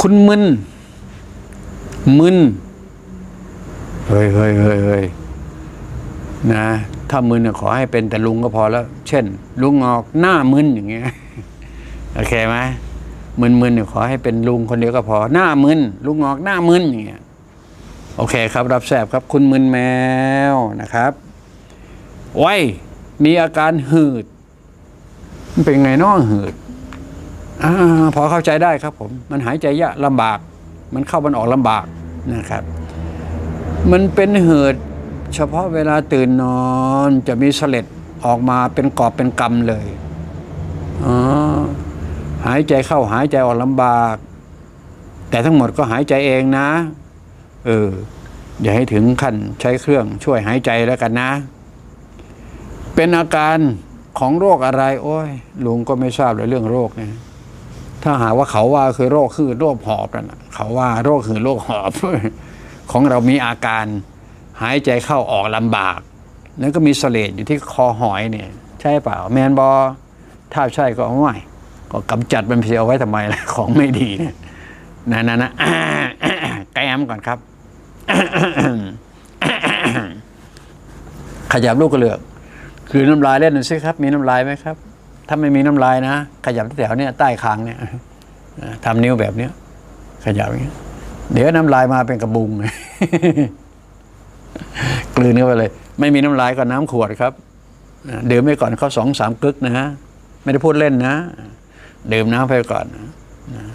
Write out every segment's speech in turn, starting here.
คุณมึน มึน เฮ้ยเฮ้ยเฮ้ยเฮ้ยนะ ถ้ามึนน่ะขอให้เป็นแต่ลุงก็พอแล้ว เช่น ลุงงอกหน้ามึนอย่างเงี้ย โอเคไหมมึนมึนเนี่ยขอให้เป็นลุงคนเดียวก็พอ หน้ามึน ลุงงอกหน้ามึนอย่างเงี้ย โอเคครับ รับแสบครับ คุณมึนแมวนะครับไว้มีอาการหืด เป็นไงเน้อหืด อพอเข้าใจได้ครับผม มันหายใจยากลำบาก มันเข้ามันออกลำบากนะครับ มันเป็นเหืดเฉพาะเวลาตื่นนอนจะมีเสล็ดออกมาเป็นกอบเป็นกำเลยอ๋อหายใจเข้าหายใจออกลำบาก แต่ทั้งหมดก็หายใจเองนะ เอออย่าให้ถึงขั้นใช้เครื่องช่วยหายใจแล้วกันนะ เป็นอาการของโรคอะไร โอ้ยลุงก็ไม่ทราบเลยเรื่องโรคเนี่ย ถ้าหากว่าเขาว่าคือโรคคือโรคหอบนั่นน่ะเขาว่าโรคคือโรคหอบ ของเรามีอาการหายใจเข้าออกลำบาก แล้วก็มีเสลดอยู่ที่คอหอยเนี่ย ใช่เปล่า แมนบอถ้าใช่ก็เอาไว้ก็กำจัดมันเสียเอาไว้ทำไมล่ะของไม่ดีเนี่ยนั่นนะนะแกมก่อนครับขยับลูกกระเหลือกคือน้ำลายเล่นหน่อยสิครับ มีน้ำลายไหมครับ ถ้าไม่มีน้ำลายนะ ขยับแถวเนี่ยใต้คางเนี่ยทำนิ้วแบบเนี้ยขยับอย่างเงี้ยเดี๋ยวน้ำลายมาเป็นกระบุงกลืนเข้าไปเลย ไม่มีน้ำลายก็น้ำขวดครับดื่มไปก่อนเขาสองสามกึกนะฮะไม่ได้พูดเล่นนะดื่มน้ำไปก่อนนะ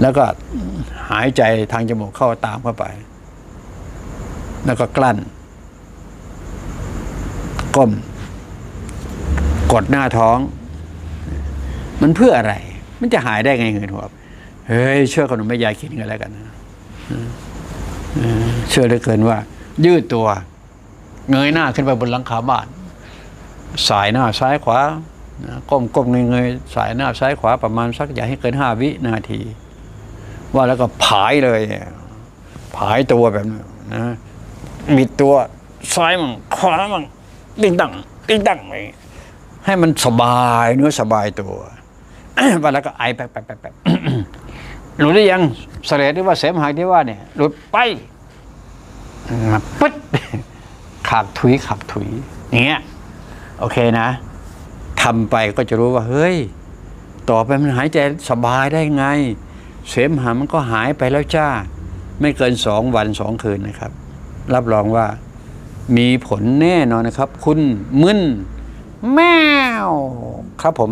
แล้วก็หายใจทางจมูกเข้าตามเข้าไป แล้วก็กลั้น ก้ม กดหน้าท้อง มันเพื่ออะไร มันจะหายได้ไงเงินหัวเฮ้ยเชื่อขนมแม่ยายกินกันแล้วกันเชื่อเหลือเกินว่า ยืดตัว เงยหน้าขึ้นไปบนหลังคาบ้าน สายหน้าซ้ายขวาก้มก้มเงยเงยสายหน้าซ้ายขวาประมาณสักอย่าให้เกินห้าวินาที ว่าแล้วก็ผายเลยผายตัวแบบนี้นะบิดตัวซ้ายมั่งขวามั่งติ้งตังติ้งตังไปให้มันสบายเนื้อสบายตัว ว่าแล้วก็ไอแป๊บแป๊บแป๊บแป๊บหลุดได้ยังเสลดหรือว่าเสมหะที่ว่าเนี่ยหลุดไปอ่าปึ๊ดขับถุยขับถุยอย่างเงี้ยโอเคนะทำไปก็จะรู้ว่า เฮ้ย ต่อไปมันหายใจสบายได้ไง เสมหะมันก็หายไปแล้วจ้า ไม่เกินสองวันสองคืนนะครับ รับรองว่ามีผลแน่นอนนะครับ คุณมึนแมวครับผม